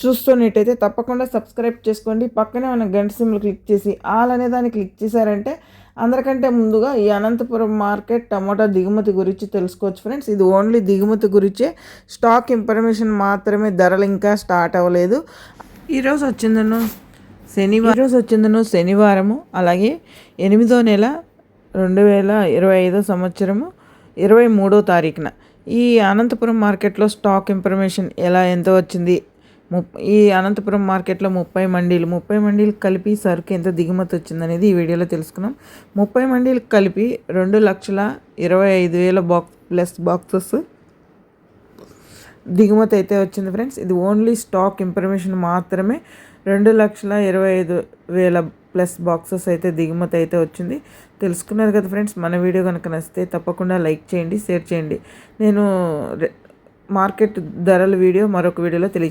చూస్తున్నట్టయితే తప్పకుండా సబ్స్క్రైబ్ చేసుకోండి. పక్కనే మన గంట సిమ్లు క్లిక్ చేసి ఆల్ అనే దాన్ని క్లిక్ చేశారంటే అందరికంటే ముందుగా ఈ అనంతపురం మార్కెట్ టమాటా దిగుమతి గురించి తెలుసుకోవచ్చు ఫ్రెండ్స్. ఇది ఓన్లీ దిగుమతి గురించే. స్టాక్ ఇన్ఫర్మేషన్ మాత్రమే ధరలు ఇంకా స్టార్ట్ అవ్వలేదు. ఈరోజు వచ్చిందను శనివారం. ఈరోజు వచ్చిందను శనివారము. అలాగే ఎనిమిదో నెల రెండు వేల ఇరవై ఐదో సంవత్సరము ఇరవై మూడో తారీఖున. ఈ అనంతపురం మార్కెట్లో స్టాక్ ఇన్ఫర్మేషన్ ఎలా ఎంత వచ్చింది ముప్ ఈ అనంతపురం మార్కెట్లో ముప్పై మండీలు ముప్పై మండీలు కలిపి సరుకు ఎంత దిగుమతి వచ్చిందనేది ఈ వీడియోలో తెలుసుకున్నాం. ముప్పై మండీలు కలిపి రెండు లక్షల ఇరవై ఐదు వేల బాక్స్ ప్లస్ బాక్సెస్ దిగుమతి అయితే వచ్చింది ఫ్రెండ్స్. ఇది ఓన్లీ స్టాక్ ఇన్ఫర్మేషన్ మాత్రమే. రెండు లక్షల ఇరవై ఐదు వేల ప్లస్ బాక్సెస్ అయితే దిగుమతి అయితే వచ్చింది. తెలుసుకున్నారు కదా ఫ్రెండ్స్ మన వీడియో కనుక నచ్చితే తప్పకుండా లైక్ చేయండి షేర్ చేయండి. నేను మార్కెట్ ధరల వీడియో మరొక వీడియోలో తెలియ